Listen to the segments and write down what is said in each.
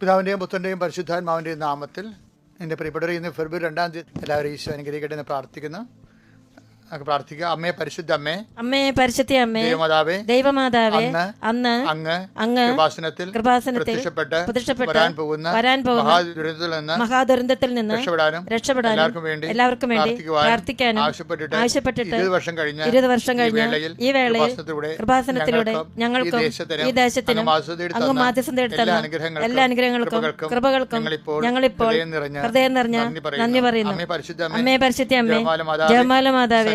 പിതാവിന്റെയും പുത്രന്റെയും പരിശുദ്ധാത്മാവിന്റെയും നാമത്തിൽ എന്റെ പ്രിയപ്പെട്ടവർ ഇന്ന് ഫെബ്രുവരി രണ്ടാം തീയതി എല്ലാവരും ഈശോ അനുഗ്രഹിക്കട്ടെ എന്ന് പ്രാർത്ഥിക്കുന്നു. പ്രാർത്ഥിക്കുക അമ്മേ പരിശുദ്ധ അമ്മേ അമ്മേ പരിശുദ്ധ അമ്മേ ദൈവമാതാവേ ദൈവമാതാവേ അന്ന് അങ്ങ് അങ്ങ് കൃപാസനത്തിൽ കൃപാസനത്തിൽ പ്രത്യക്ഷപ്പെട്ട് പ്രത്യക്ഷപ്പെട്ട് വരാൻ പോകുന്ന വരാൻ പോകുന്ന മഹാദുരന്തത്തിൽ നിന്ന് മഹാദുരന്തത്തിൽ നിന്ന് രക്ഷപ്പെടാനും രക്ഷപ്പെടാനും എല്ലാവർക്കും വേണ്ടി എല്ലാവർക്കും വേണ്ടി പ്രാർത്ഥിക്കാനും ആവശ്യപ്പെട്ടിട്ട് ആവശ്യപ്പെട്ടിട്ട് ഇരുപത് വർഷം കഴിഞ്ഞ ഇരുപത് വർഷം ഈ വേളയിൽ ഈ വേളയിൽ കൃപാസനത്തിലൂടെ ഞങ്ങൾക്കും ഈ ദേശത്തിനും അങ്ങ് മാധ്യസ്ഥതയിൽ അങ്ങ് എല്ലാ അനുഗ്രഹങ്ങൾക്കും കൃപകൾക്കും ഞങ്ങളിപ്പോൾ ഹൃദയം നിറഞ്ഞ നന്ദി പറയുന്നു. അമ്മേ പരിശുദ്ധ അമ്മേ, ജയമാല മാതാവേ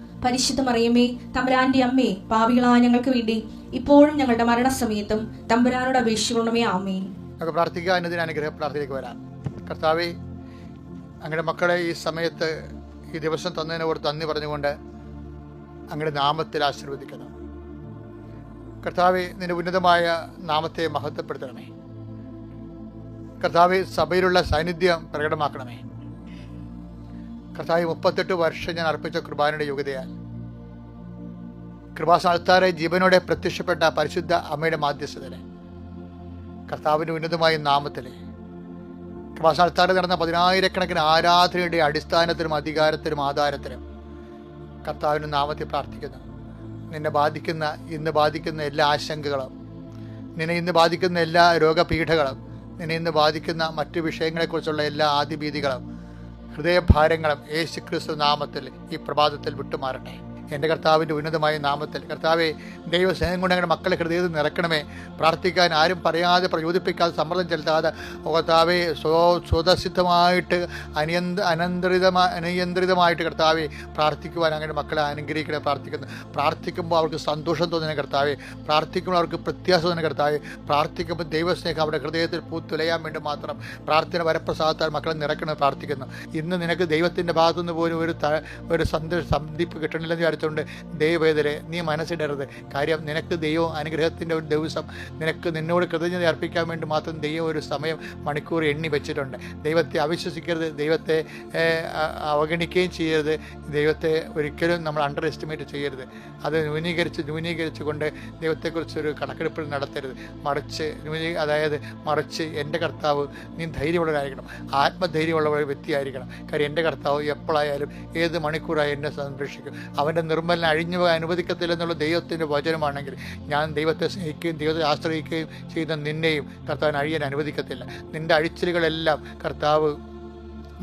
പരിശുദ്ധ മറിയമ്മേ തമ്പുരാന്റെ അമ്മേ പാപികളായ ഞങ്ങൾക്ക് വേണ്ടി ഇപ്പോഴും ഞങ്ങളുടെ മരണസമയത്തും തമ്പുരാനോട് അപേക്ഷിക്കണമേ ആമേ നമുക്ക് പ്രാർത്ഥിക്കുക എന്നതിന് അനുഗ്രഹ പ്രാർത്ഥനയിലേക്ക് വരാം. കർത്താവെ അങ്ങയുടെ മക്കളെ ഈ സമയത്ത് ഈ ദിവസം തന്നതിനെ ഓർത്ത് നന്ദി പറഞ്ഞുകൊണ്ട് അങ്ങയുടെ നാമത്തിൽ ആശീർവദിക്കുന്നു. കർത്താവെ നിന്റെ ഉന്നതമായ നാമത്തെ മഹത്വപ്പെടുത്തണമേ. കർത്താവെ സഭയിലുള്ള സാന്നിധ്യം പ്രകടമാക്കണമേ. കർത്താവ് മുപ്പത്തെട്ട് വർഷം ഞാൻ അർപ്പിച്ച കുർബാനയുടെ യോഗ്യതയാൽ. കൃപാസ്ഥാനത്താറെ ജീവനോടെ പ്രത്യക്ഷപ്പെട്ട പരിശുദ്ധ അമ്മയുടെ മാധ്യസ്ഥതനെ കർത്താവിന്റെ ഉന്നതമായ നാമത്തിലെ കൃപാസ്ഥാനത്താറെ നടന്ന പതിനായിരക്കണക്കിന് ആരാധനയുടെ അടിസ്ഥാനത്തിനും അധികാരത്തിനും ആധാരത്തിനും കർത്താവിന്റെ നാമത്തിൽ പ്രാർത്ഥിക്കുന്നു. നിന്നെ ബാധിക്കുന്ന ഇന്ന് ബാധിക്കുന്ന എല്ലാ ആശങ്കകളും നിന്നെ ഇന്ന് ബാധിക്കുന്ന എല്ലാ രോഗപീഠകളും നിന്നെ ഇന്ന് ബാധിക്കുന്ന മറ്റു വിഷയങ്ങളെക്കുറിച്ചുള്ള എല്ലാ ആദിഭീതികളും ഹൃദയഭാരങ്ങളും യേശുക്രിസ്തു നാമത്തിൽ ഈ പ്രഭാതത്തിൽ വിട്ടുമാറട്ടെ. എന്റെ കർത്താവിന്റെ ഉന്നതമായ നാമത്തിൽ. കർത്താവെ ദൈവസ്നേഹം കൊണ്ട് ഞങ്ങളുടെ മക്കളെ ഹൃദയത്തിൽ നിറക്കണമേ പ്രാർത്ഥിക്കാൻ ആരും പറയാതെ പ്രചോദിപ്പിക്കാതെ സമ്മർദ്ദം ചെലുത്താതെ കർത്താവെ സ്വ സ്വതസിദ്ധമായിട്ട് അനിയന്ത അനന്തരിതമായി അനിയന്ത്രിതമായിട്ട് കർത്താവെ പ്രാർത്ഥിക്കുവാൻ അങ്ങനെ മക്കളെ അനുഗ്രഹിക്കണേ പ്രാർത്ഥിക്കുന്നു. പ്രാർത്ഥിക്കുമ്പോൾ അവർക്ക് സന്തോഷം തോന്നുന്ന കർത്താവെ പ്രാർത്ഥിക്കുമ്പോൾ അവർക്ക് പ്രത്യാശ തോന്നുന്ന കർത്താവെ പ്രാർത്ഥിക്കുമ്പോൾ ദൈവസ്നേഹം അവരുടെ ഹൃദയത്തിൽ പൂത്തുലയാൻ വേണ്ടി മാത്രം പ്രാർത്ഥന വരപ്രസാദത്താൽ മക്കളെ നിറക്കണം പ്രാർത്ഥിക്കുന്നു. ഇന്ന് നിനക്ക് ദൈവത്തിന്റെ ഭാഗത്തുനിന്ന് പോലും ഒരു ഒരു സന്ദേശ സന്ധിപ്പ് കിട്ടണില്ലെന്ന് വിചാരിച്ചുകൊണ്ട് ദൈവവേദരെ നീ മനസ്സിടരുത്. കാര്യം നിനക്ക് ദൈവം അനുഗ്രഹത്തിന്റെ ഒരു ദിവസം നിനക്ക് നിന്നോട് കൃതജ്ഞത അർപ്പിക്കാൻ വേണ്ടി മാത്രം ദൈവം ഒരു സമയം മണിക്കൂർ എണ്ണി വെച്ചിട്ടുണ്ട്. ദൈവത്തെ അവിശ്വസിക്കരുത്. ദൈവത്തെ അവഗണിക്കുകയും ചെയ്യരുത്. ദൈവത്തെ ഒരിക്കലും നമ്മൾ അണ്ടർ എസ്റ്റിമേറ്റ് ചെയ്യരുത്. അത് ന്യൂനീകരിച്ച് കൊണ്ട് ദൈവത്തെക്കുറിച്ചൊരു കണക്കെടുപ്പ് നടത്തരുത്. മറിച്ച് ന്യൂനീ അതായത് മറിച്ച് എന്റെ കർത്താവ് നീ ധൈര്യമുള്ളവരായിരിക്കണം. ആത്മധൈര്യമുള്ള വ്യക്തിയായിരിക്കണം. കാര്യം എന്റെ കർത്താവ് എപ്പോഴായാലും ഏത് മണിക്കൂറായി എന്നെ സംരക്ഷിക്കും. അവന്റെ നിർമ്മലനെ അഴിഞ്ഞു പോകാൻ അനുവദിക്കത്തില്ലെന്നുള്ള ദൈവത്തിന്റെ വചനമാണെങ്കിൽ ഞാൻ ദൈവത്തെ സ്നേഹിക്കുകയും ദൈവത്തെ ആശ്രയിക്കുകയും ചെയ്യുന്ന നിന്നെയും കർത്താവിന് അഴിയാൻ അനുവദിക്കത്തില്ല. നിന്റെ അഴിച്ചിലുകളെല്ലാം കർത്താവ്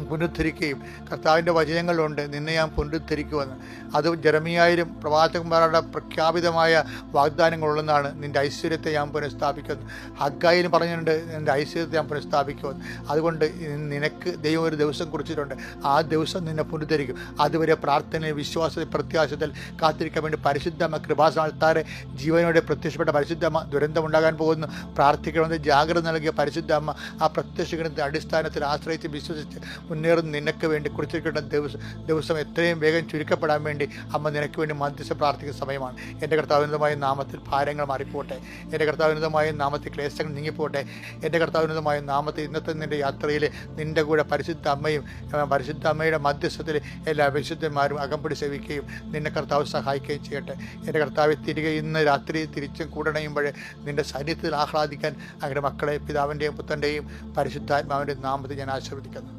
പുനരുദ്ധരിക്കുകയും കർത്താവിന്റെ വചനങ്ങളുണ്ട് നിന്നെ ഞാൻ പുനരുദ്ധരിക്കുമെന്ന്. അത് ജർമിയായാലും പ്രവാചകന്മാരുടെ പ്രഖ്യാപിതമായ വാഗ്ദാനങ്ങളുള്ളതാണ് നിന്റെ ഐശ്വര്യത്തെ ഞാൻ പുനഃസ്ഥാപിക്കുന്നു ഹഗ്ഗായിലും പറഞ്ഞിട്ടുണ്ട് നിന്റെ ഐശ്വര്യത്തെ ഞാൻ പുനഃസ്ഥാപിക്കുമെന്ന്. അതുകൊണ്ട് നിനക്ക് ദൈവം ഒരു ദിവസം കുറിച്ചിട്ടുണ്ട് ആ ദിവസം നിന്നെ പുനരുദ്ധരിക്കും. അതുവരെ പ്രാർത്ഥനയിൽ വിശ്വാസത്തിൽ പ്രത്യാശത്തിൽ കാത്തിരിക്കാൻ വേണ്ടി പരിശുദ്ധ കൃപാസ്ഥാനത്താറെ ജീവനോടെ പ്രത്യക്ഷപ്പെട്ട പരിശുദ്ധമ്മ ദുരന്തമുണ്ടാകാൻ പോകുന്നു. പ്രാർത്ഥിക്കണമെന്ന് ജാഗ്രത നൽകിയ പരിശുദ്ധ അമ്മ ആ പ്രത്യക്ഷഗണത്തിന്റെ അടിസ്ഥാനത്തിൽ ആശ്രയിച്ച് വിശ്വസിച്ച് മുന്നേറുന്ന നിനക്ക് വേണ്ടി കുറിച്ചിരിക്കുന്ന ദിവസം ദിവസം എത്രയും വേഗം ചുരുക്കപ്പെടാൻ വേണ്ടി അമ്മ നിനക്ക് വേണ്ടി മധ്യസ്ഥ പ്രാർത്ഥിക്കുന്ന സമയമാണ്. എന്റെ കർത്താവിനുതമായ നാമത്തിൽ ഭാരങ്ങൾ മാറിപ്പോട്ടെ. എന്റെ കർത്താവിനുതമായ നാമത്തിൽ ക്ലേശങ്ങൾ നീങ്ങിപ്പോട്ടെ. എന്റെ കർത്താവിനുതമായ നാമത്തിൽ ഇന്നത്തെ നിന്റെ യാത്രയിൽ നിന്റെ കൂടെ പരിശുദ്ധ അമ്മയും പരിശുദ്ധ അമ്മയുടെ മധ്യസ്ഥത്തിൽ എല്ലാ വിശുദ്ധന്മാരും അകമ്പടി സേവിക്കുകയും നിന്നെ കർത്താവ് സഹായിക്കുകയും ചെയ്യട്ടെ. എന്റെ കർത്താവ് തിരികെ ഇന്ന് രാത്രി തിരിച്ചും കൂടണയുമ്പോൾ നിന്റെ സാന്നിധ്യത്തിൽ ആഹ്ലാദിക്കാൻ അങ്ങനെ മക്കളെ പിതാവിന്റെയും പുത്രന്റെയും പരിശുദ്ധാത്മാവിന്റെ നാമത്തിൽ ഞാൻ ആശീർവദിക്കുന്നു.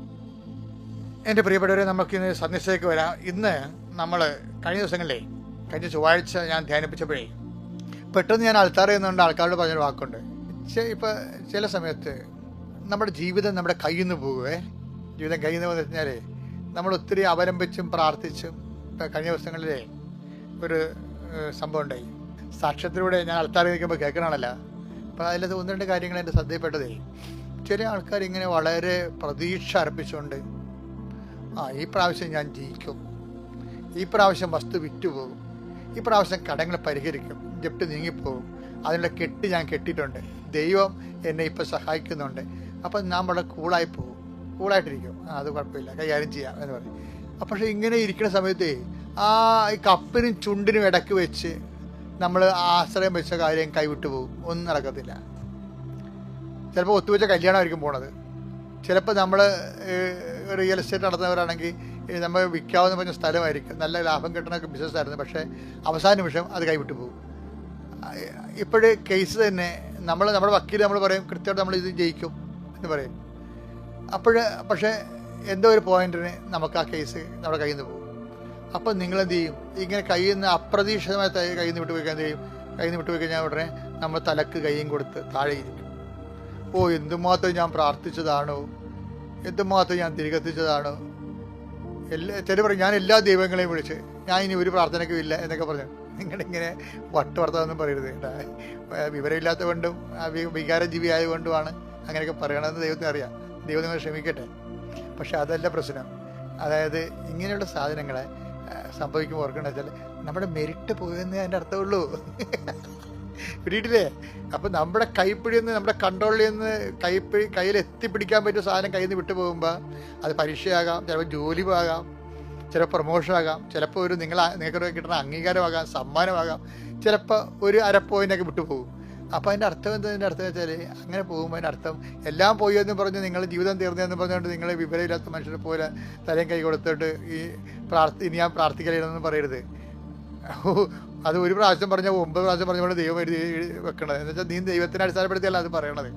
എന്റെ പ്രിയപ്പെട്ടവരെ നമുക്ക് ഇന്ന് സന്ദേശത്തേക്ക് വരാം. ഇന്ന് നമ്മൾ കഴിഞ്ഞ ദിവസങ്ങളിലേ കഴിഞ്ഞ ചൊവ്വാഴ്ച ഞാൻ ധ്യാനിപ്പിച്ചപ്പോഴേ പെട്ടെന്ന് ഞാൻ അൾത്താർ ചെയ്യുന്നുണ്ട് ആൾക്കാരോട് പറഞ്ഞൊരു വാക്കുണ്ട്. ഇപ്പോൾ ഇപ്പം ചില സമയത്ത് നമ്മുടെ ജീവിതം നമ്മുടെ കയ്യിൽ നിന്ന് പോകുവേ ജീവിതം കയ്യിൽ നിന്ന് കഴിഞ്ഞാൽ നമ്മൾ ഒത്തിരി അവലംബിച്ചും പ്രാർത്ഥിച്ചും കഴിഞ്ഞ ദിവസങ്ങളിലെ ഒരു സംഭവം ഉണ്ടായി. സാക്ഷ്യത്തിലൂടെ ഞാൻ അൾത്താർ നിൽക്കുമ്പോൾ കേൾക്കണമല്ല അപ്പം അതിലത് ഒന്ന് രണ്ട് കാര്യങ്ങൾ എന്റെ ശ്രദ്ധയിൽപ്പെട്ടതേ. ചില ആൾക്കാർ ഇങ്ങനെ വളരെ പ്രതീക്ഷ അർപ്പിച്ചുകൊണ്ട് ആ ഈ പ്രാവശ്യം ഞാൻ ജയിക്കും. ഈ പ്രാവശ്യം വസ്തു വിറ്റുപോകും. ഈ പ്രാവശ്യം കടങ്ങൾ പരിഹരിക്കും. ജപ്റ്റ് നീങ്ങിപ്പോകും. അതിനുള്ള കെട്ട് ഞാൻ കെട്ടിയിട്ടുണ്ട്. ദൈവം എന്നെ ഇപ്പം സഹായിക്കുന്നുണ്ട്. അപ്പം നാം വളരെ കൂളായി പോകും. കൂളായിട്ടിരിക്കും. അത് കുഴപ്പമില്ല. കൈകാര്യം ചെയ്യാം എന്ന് പറയും. പക്ഷേ ഇങ്ങനെ ഇരിക്കുന്ന സമയത്ത് ആ ഈ കപ്പിനും ചുണ്ടിനും ഇടയ്ക്ക് വെച്ച് നമ്മൾ ആശ്രയം വെച്ച കാര്യം കൈവിട്ടു പോകും. ഒന്നും നടക്കത്തില്ല. ചിലപ്പോൾ ഒത്തുവെച്ച കല്യാണമായിരിക്കും പോണത്. ചിലപ്പോൾ നമ്മൾ റിയൽ എസ്റ്റേറ്റ് നടത്തുന്നവരാണെങ്കിൽ നമ്മൾ വിൽക്കാവുന്ന പറഞ്ഞ സ്ഥലമായിരിക്കും. നല്ല ലാഭം കിട്ടണ ബിസിനസ് ആയിരുന്നു. പക്ഷേ അവസാന നിമിഷം അത് കൈവിട്ടു പോകും. ഇപ്പോഴും കേസ് തന്നെ നമ്മൾ നമ്മുടെ വക്കീൽ നമ്മൾ പറയും കൃത്യമായിട്ട് നമ്മൾ ഇത് ജയിക്കും എന്ന് പറയും. അപ്പോൾ പക്ഷേ എന്തോ ഒരു പോയിന്റിന് നമുക്ക് ആ കേസ് നമ്മുടെ കയ്യിൽ നിന്ന് പോകും. അപ്പോൾ നിങ്ങൾ എന്ത് ചെയ്യും? ഇങ്ങനെ കയ്യിൽ നിന്ന് അപ്രതീക്ഷിതമായി കയ്യിൽ നിന്ന് വിട്ടു പോയി എന്ത് ചെയ്യും? കയ്യിൽ നിന്ന് വിട്ടു പോയി കഴിഞ്ഞാൽ ഉടനെ നമ്മൾ തലക്ക് കൈയും കൊടുത്ത് താഴെ ഇരിക്കും. ഓ എന്തുമാത്രം ഞാൻ പ്രാർത്ഥിച്ചതാണോ? എന്തുമാത്രം ഞാൻ തിരികെത്തിച്ചതാണോ? എല്ലാ ചില പറയും ഞാൻ എല്ലാ ദൈവങ്ങളെയും വിളിച്ച് ഞാൻ ഇനി ഒരു പ്രാർത്ഥനയ്ക്കും ഇല്ല എന്നൊക്കെ പറഞ്ഞു. നിങ്ങളിങ്ങനെ വട്ടുവർത്തമെന്നും പറയരുത് കേട്ടാ. വിവരമില്ലാത്ത കൊണ്ടും വികാരജീവി ആയതുകൊണ്ടുമാണ് അങ്ങനെയൊക്കെ പറയണമെന്ന് ദൈവത്തിന് അറിയാം. ദൈവം നിങ്ങൾ ക്ഷമിക്കട്ടെ. പക്ഷെ അതല്ല പ്രശ്നം. അതായത് ഇങ്ങനെയുള്ള സാധനങ്ങളെ സംഭവിക്കുമ്പോൾ ഓർക്കണമെന്ന് വെച്ചാൽ നമ്മുടെ മെരിട്ട് പോയെന്നേ അതിന്റെ അർത്ഥമുള്ളൂ. പിടിയിട്ടില്ലേ? അപ്പം നമ്മുടെ കൈപ്പിടിയിൽ നിന്ന് നമ്മുടെ കൺട്രോളിൽ നിന്ന് കൈപ്പിടി കയ്യിൽ എത്തിപ്പിടിക്കാൻ പറ്റിയ സാധനം കയ്യിൽ നിന്ന് വിട്ടു പോകുമ്പോൾ അത് പരീക്ഷയാകാം ചിലപ്പോൾ ജോലി ആകാം ചിലപ്പോൾ പ്രൊമോഷൻ ആകാം ചിലപ്പോൾ ഒരു നിങ്ങൾ നിങ്ങൾക്ക് കിട്ടുന്ന അംഗീകാരമാകാം സമ്മാനമാകാം ചിലപ്പോൾ ഒരു അര പോയിന്റൊക്കെ വിട്ടുപോകും. അപ്പോൾ അതിന്റെ അർത്ഥം എന്തതിന്റെ അർത്ഥം വെച്ചാൽ അങ്ങനെ പോകുമ്പോൾ അതിന്റെ അർത്ഥം എല്ലാം പോയി എന്ന് പറഞ്ഞ് നിങ്ങൾ ജീവിതം തീർന്നതെന്ന് പറഞ്ഞുകൊണ്ട് നിങ്ങൾ വിവരമില്ലാത്ത മനുഷ്യരെ പോലെ തലയും കൈ കൊടുത്തിട്ട് ഈ പ്രാർത്ഥി ഇനി ഞാൻ പ്രാർത്ഥിക്കലെന്ന് പറയരുത്. അത് ഒരു പ്രാവശ്യം പറഞ്ഞ ഒമ്പത് പ്രാവശ്യം പറഞ്ഞ ദൈവം എഴുതി വെക്കണത്. എന്ന് വെച്ചാൽ നീ ദൈവത്തിനെ അടിസ്ഥാനപ്പെടുത്തിയല്ല അത് പറയണത്.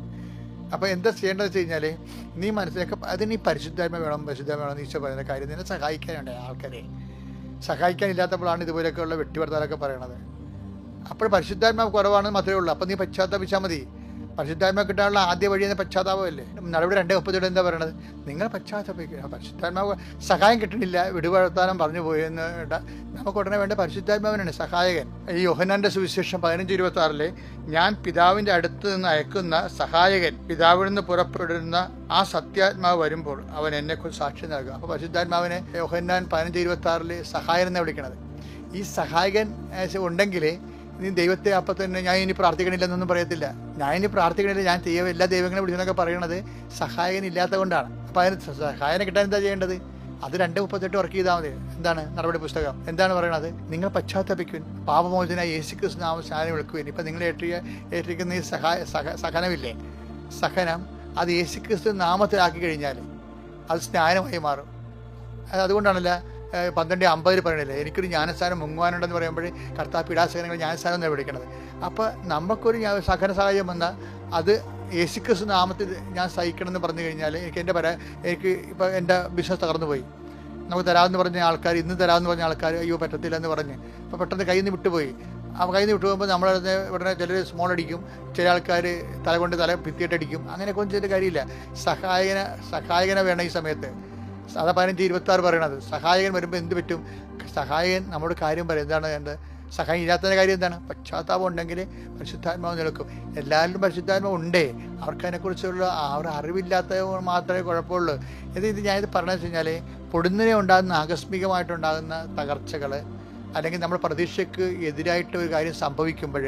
അപ്പോൾ എന്താ ചെയ്യേണ്ടത് വെച്ച് കഴിഞ്ഞാൽ നീ മനസ്സിലാക്ക അത് നീ പരിശുദ്ധാത്മ വേണം പരിശുദ്ധാത്മ വേണം ഈശോ പറയുന്ന കാര്യം. നിന്നെ സഹായിക്കാനുണ്ട് ആൾക്കാരെ. സഹായിക്കാനില്ലാത്തപ്പോഴാണ് ഇതുപോലെയൊക്കെയുള്ള വെട്ടിവർത്താനൊക്കെ പറയണത്. അപ്പോൾ പരിശുദ്ധാത്മാവ് കുറവാണെന്ന് മാത്രമേ ഉള്ളൂ. അപ്പം നീ പശ്ചാത്തപിച്ചാൽ മതി. പരിശുദ്ധാത്മാവ് കിട്ടാനുള്ള ആദ്യ വഴി എന്ന പശ്ചാത്താപമല്ലേ? നടപടി രണ്ട് മുപ്പത്തിയുടെ എന്താ പറയണത്? നിങ്ങൾ പശ്ചാത്തപിക്കുക പരിശുദ്ധാത്മാവ് സഹായം കിട്ടണില്ല വിടുവർത്താനം പറഞ്ഞു പോയെന്ന് നമുക്ക് ഉടനെ വേണ്ട പരിശുദ്ധാത്മാവിനാണ് സഹായകൻ. ഈ യോഹനാന്റെ സുവിശേഷം പതിനഞ്ച് ഇരുപത്തി ആറിലെ ഞാൻ പിതാവിന്റെ അടുത്ത് നിന്ന് അയക്കുന്ന സഹായകൻ പിതാവിൽ നിന്ന് പുറപ്പെടുന്ന ആ സത്യാത്മാവ് വരുമ്പോൾ അവൻ എന്നെ സാക്ഷി നൽകുക അപ്പോൾ പരിശുദ്ധാത്മാവിനെ യോഹന്നാൻ പതിനഞ്ച് ഇരുപത്തി ആറിലെ സഹായൻ എന്നാണ് വിളിക്കണത്. ഈ സഹായകൻ ഉണ്ടെങ്കിലേ നീ ദൈവത്തെ അപ്പം തന്നെ ഞാൻ ഇനി പ്രാർത്ഥിക്കണില്ലെന്നൊന്നും പറയത്തില്ല. ഞാൻ ഇനി പ്രാർത്ഥിക്കണില്ല ഞാൻ ദൈവം എല്ലാ ദൈവങ്ങളെ വിളിച്ചെന്നൊക്കെ പറയണത് സഹായകൻ ഇല്ലാത്ത കൊണ്ടാണ് അപ്പം അതിന് സഹായനെ കിട്ടാൻ എന്താ ചെയ്യേണ്ടത്? അത് രണ്ട് മുപ്പത്തെട്ട് വർക്ക് ചെയ്താൽ മതി. എന്താണ് നടപടി പുസ്തകം? എന്താണ് പറയണത്? നിങ്ങൾ പശ്ചാത്തപിക്കുവിൻ. പാപമോചന യേശു കൃഷ്ണ സ്നാനം വിളിക്കുവിൻ. ഇപ്പം നിങ്ങൾ ഏറ്റിയ ഏറ്റിരിക്കുന്ന ഈ സഹായ സഹ സഹനമില്ലേ? സഹനം അത് യേശു ക്രിസ്തു നാമത്തിലാക്കി കഴിഞ്ഞാൽ അത് സ്നാനമായി മാറും. അത് അതുകൊണ്ടാണല്ല പന്ത്രണ്ട് അമ്പതിൽ പറയണില്ലേ? എനിക്കൊരു ജ്ഞാനസ്ഥാനം മുങ്ങുവാനുണ്ടെന്ന് പറയുമ്പോൾ കർത്താവ് പീഡാസകനങ്ങൾ ജ്ഞാനസ്ഥാനം എന്നാണ് വിളിക്കണത്. അപ്പോൾ നമുക്കൊരു സഹന സഹായം വന്നാൽ അത് യേശുക്രിസ്തു നാമത്തിൽ ഞാൻ സഹിക്കണമെന്ന് പറഞ്ഞു കഴിഞ്ഞാൽ എനിക്ക് എന്റെ പരാ എനിക്ക് ഇപ്പോൾ എന്റെ ബിസിനസ് തകർന്നു പോയി. നമുക്ക് തരാമെന്ന് പറഞ്ഞ ആൾക്കാർ ഇന്ന് തരാമെന്ന് പറഞ്ഞ ആൾക്കാർ അയ്യോ പറ്റത്തില്ല എന്ന് പറഞ്ഞ് അപ്പോൾ പെട്ടെന്ന് കയ്യിൽ നിന്ന് വിട്ടുപോയി. ആ കയ്യിൽ നിന്ന് വിട്ടുപോകുമ്പോൾ നമ്മൾ ഉടനെ ചിലർ സ്മോൾ അടിക്കും ചില ആൾക്കാർ തല കൊണ്ട് തല ഭിത്തിയിട്ടടിക്കും അങ്ങനെയൊക്കെ ഒന്നും ചെയ്തിട്ട് കാര്യമില്ല. സഹായകന സഹായകന വേണം ഈ സമയത്ത്. അതാ പതിനഞ്ച് ഇരുപത്തി ആറ് പറയണത്. സഹായകൻ വരുമ്പോൾ എന്ത് പറ്റും? സഹായകൻ നമ്മുടെ കാര്യം പറയും. എന്താണ് എന്റെ സഹായം ഇല്ലാത്തതിന്റെ കാര്യം എന്താണ്? പശ്ചാത്താപം ഉണ്ടെങ്കിൽ പരിശുദ്ധാത്മാവ് നിൽക്കും എല്ലാവരിലും പരിശുദ്ധാത്മാവ് ഉണ്ടേ. അവർക്ക് അതിനെക്കുറിച്ചുള്ള അവർ അറിവില്ലാത്ത മാത്രമേ കുഴപ്പമുള്ളൂ. ഇത് ഇത് ഞാനിത് പറഞ്ഞു കഴിഞ്ഞാൽ പൊടുന്നനെ ഉണ്ടാകുന്ന ആകസ്മികമായിട്ടുണ്ടാകുന്ന തകർച്ചകൾ അല്ലെങ്കിൽ നമ്മൾ പ്രതീക്ഷയ്ക്ക് എതിരായിട്ട് ഒരു കാര്യം സംഭവിക്കുമ്പോൾ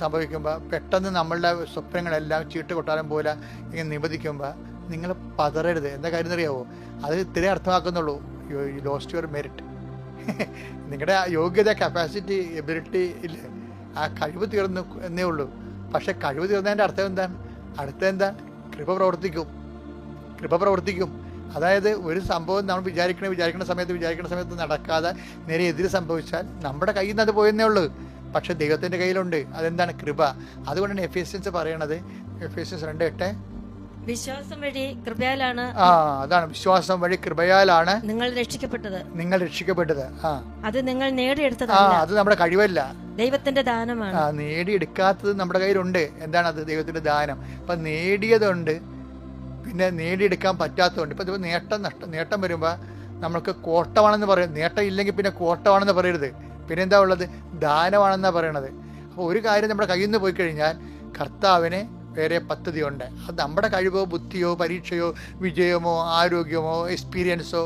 സംഭവിക്കുമ്പോൾ പെട്ടെന്ന് നമ്മളുടെ സ്വപ്നങ്ങളെല്ലാം ചീട്ട് കൊട്ടാരം പോലെ ഇങ്ങനെ നിബന്ധിക്കുമ്പോൾ നിങ്ങൾ പതറരുത്. എന്താ കാര്യം അറിയാവോ അത് ഇത്രേ അർത്ഥമാക്കുന്നുള്ളൂ. ലോസ്റ്റ് യുവർ മെറിറ്റ് നിങ്ങളുടെ യോഗ്യത കപ്പാസിറ്റി എബിലിറ്റി ഇല്ല? ആ കഴിവ് തീർന്നു എന്നേ ഉള്ളൂ. പക്ഷെ കഴിവ് തീർന്നതിന്റെ അർത്ഥം എന്താണ് അടുത്ത എന്താ? കൃപ പ്രവർത്തിക്കും. കൃപ പ്രവർത്തിക്കും. അതായത് ഒരു സംഭവം നമ്മൾ വിചാരിക്കണ വിചാരിക്കുന്ന സമയത്ത് വിചാരിക്കുന്ന സമയത്ത് നടക്കാതെ നേരെ എതിര് സംഭവിച്ചാൽ നമ്മുടെ കയ്യിൽ നിന്ന് അത് പോയെന്നേ ഉള്ളൂ. പക്ഷെ ദൈവത്തിന്റെ കയ്യിലുണ്ട്. അതെന്താണ്? കൃപ. അതുകൊണ്ടാണ് എഫിഷ്യൻസ് പറയണത്. എഫിഷ്യൻസ് രണ്ട് എട്ട്. വിശ്വാസം വഴി കൃപയാലാണ് ആ അതാണ്. വിശ്വാസം വഴി കൃപയാലാണ് നിങ്ങൾ രക്ഷിക്കപ്പെട്ടത്. നിങ്ങൾ രക്ഷിക്കപ്പെട്ടത്. ആ. അത് നിങ്ങൾ ആ നേടിയെടുത്തതല്ല അത് നമ്മുടെ കഴിവല്ല. ദൈവത്തിന്റെ ദാനമാണ്. ആ നേടിയെടുക്കാത്തത് നമ്മുടെ കയ്യിലുണ്ട്. എന്താണ് അത്? ദൈവത്തിന്റെ ദാനം. അപ്പൊ നേടിയതുണ്ട് പിന്നെ നേടിയെടുക്കാൻ പറ്റാത്തതുണ്ട്. ഇപ്പൊ ഇതിപ്പോ നേട്ടം നഷ്ടം നേട്ടം വരുമ്പോ നമ്മൾക്ക് കോട്ടമാണെന്ന് പറയും. നേട്ടം ഇല്ലെങ്കിൽ പിന്നെ കോട്ടമാണെന്ന് പറയരുത്. പിന്നെ എന്താ ഉള്ളത്? ദാനമാണെന്നാണ് പറയണത്. അപ്പോൾ ഒരു കാര്യം നമ്മുടെ കയ്യിൽ നിന്ന് പോയി കഴിഞ്ഞാൽ കർത്താവിന് വേറെ പദ്ധതിയുണ്ട്. അത് നമ്മുടെ കഴിവോ ബുദ്ധിയോ പരീക്ഷയോ വിജയമോ ആരോഗ്യമോ എക്സ്പീരിയൻസോ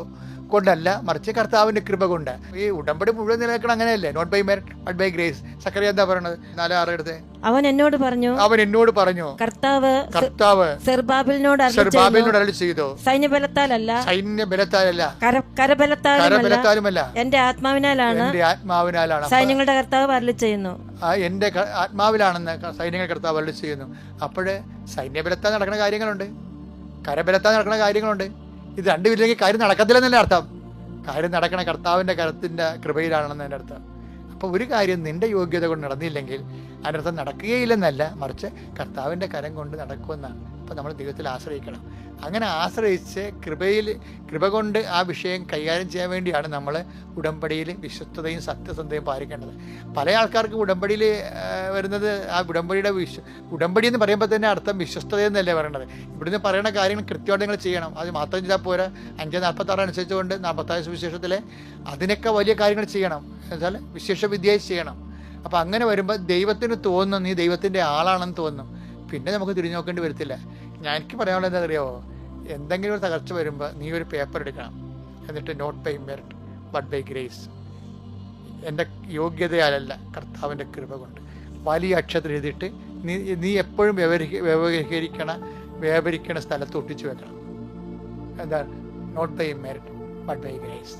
കൊണ്ടല്ല. മറിച്ച് കർത്താവിന്റെ കൃപ കൊണ്ട്. ഈ ഉടമ്പടി മുഴുവൻ നിലനിൽക്കണം അങ്ങനെയല്ലേ? Not by merit but by grace Zachariah എന്താ പറയണത്? നാലോ ആറ് എടുത്ത്. അവൻ എന്നോട് പറഞ്ഞു അവൻ എന്നോട് പറഞ്ഞു കർത്താവ് കർത്താവ് സെർബാബിലിനോട് സെർബാബിലിനോട് അരളി ചെയ്തു. സൈന്യബലത്താലല്ല. സൈന്യബലത്താലല്ല. കര കരബലത്താലുമല്ല. എന്റെ ആത്മാവിനാലാണ് എന്റെ ആത്മാവിനാലാണ്. സൈന്യങ്ങളുടെ കർത്താവ് അരളി ചെയ്യുന്നു. എന്റെ ആത്മാവിലാണെന്ന് സൈന്യങ്ങൾ കർത്താവ് അരളി ചെയ്യുന്നു. അപ്പോഴേ സൈന്യബലത്താൽ നടക്കുന്ന കാര്യങ്ങളുണ്ട്. കരബലത്താൽ നടക്കുന്ന കാര്യങ്ങളുണ്ട്. ഇത് രണ്ടുമില്ലെങ്കിൽ കാര്യം നടക്കത്തില്ലെന്നല്ലേ അർത്ഥം. കാര്യം നടക്കണ കർത്താവിന്റെ കരത്തിന്റെ കൃപയിലാണെന്ന് എന്റെ അർത്ഥം. അപ്പോൾ ഒരു കാര്യം നിന്റെ യോഗ്യത കൊണ്ട് നടന്നില്ലെങ്കിൽ അതിനർത്ഥം നടക്കുകയില്ലെന്നല്ല മറിച്ച് കർത്താവിന്റെ കരം കൊണ്ട് നടക്കുമെന്നാണ്. അപ്പോൾ നമ്മൾ ദൈവത്തിൽ ആശ്രയിക്കണം. അങ്ങനെ ആശ്രയിച്ച് കൃപയിൽ കൃപ കൊണ്ട് ആ വിഷയം കൈകാര്യം ചെയ്യാൻ വേണ്ടിയാണ് നമ്മൾ ഉടമ്പടിയിൽ വിശ്വസ്തതയും സത്യസന്ധതയും പാലിക്കേണ്ടത്. പല ആൾക്കാർക്ക് ഉടമ്പടിയിൽ വരുന്നത് ആ ഉടമ്പടിയുടെ വിശ്വ ഉടമ്പടി എന്ന് പറയുമ്പോൾ തന്നെ അർത്ഥം വിശ്വസ്തത എന്നല്ലേ പറയണത്. ഇവിടുന്ന് പറയുന്ന കാര്യങ്ങൾ കൃത്യമായിട്ട് നിങ്ങൾ ചെയ്യണം. അത് മാത്രം ചെയ്താൽ പോരാ. അഞ്ച് നാൽപ്പത്താറ് അനുസരിച്ചുകൊണ്ട് നാൽപ്പത്താറ് സുവിശേഷത്തിലെ അതിനൊക്കെ വലിയ കാര്യങ്ങൾ ചെയ്യണം. എന്നുവെച്ചാൽ വിശേഷ വിദ്യയായി ചെയ്യണം. അപ്പം അങ്ങനെ വരുമ്പോൾ ദൈവത്തിന് തോന്നും നീ ദൈവത്തിന്റെ ആളാണെന്ന് തോന്നും പിന്നെ നമുക്ക് തിരിഞ്ഞു നോക്കേണ്ടി വരത്തില്ല. ഞാൻ എനിക്ക് പറയാനുള്ളത് എന്താ അറിയാമോ എന്തെങ്കിലും ഒരു തകർച്ച വരുമ്പോൾ നീ ഒരു പേപ്പർ എടുക്കണം. എന്നിട്ട് not by merit but by grace എന്റെ യോഗ്യതയാലല്ല കർത്താവിന്റെ കൃപ കൊണ്ട്. വലിയ അക്ഷരത്തിൽ എഴുതിയിട്ട് നീ നീ എപ്പോഴും വ്യവഹരി വ്യവഹരിക്കണ വ്യാപരിക്കണ സ്ഥലത്ത് ഒട്ടിച്ചു വെക്കണം. എന്താ? Not by merit but by grace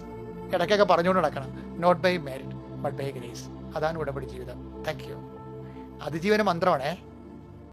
ഇടയ്ക്കൊക്കെ പറഞ്ഞുകൊണ്ട് നടക്കണം. Not by merit but by grace അതാണ് ഉടമ്പടി ജീവിതം. താങ്ക് യു അതിജീവന മന്ത്രമാണേ.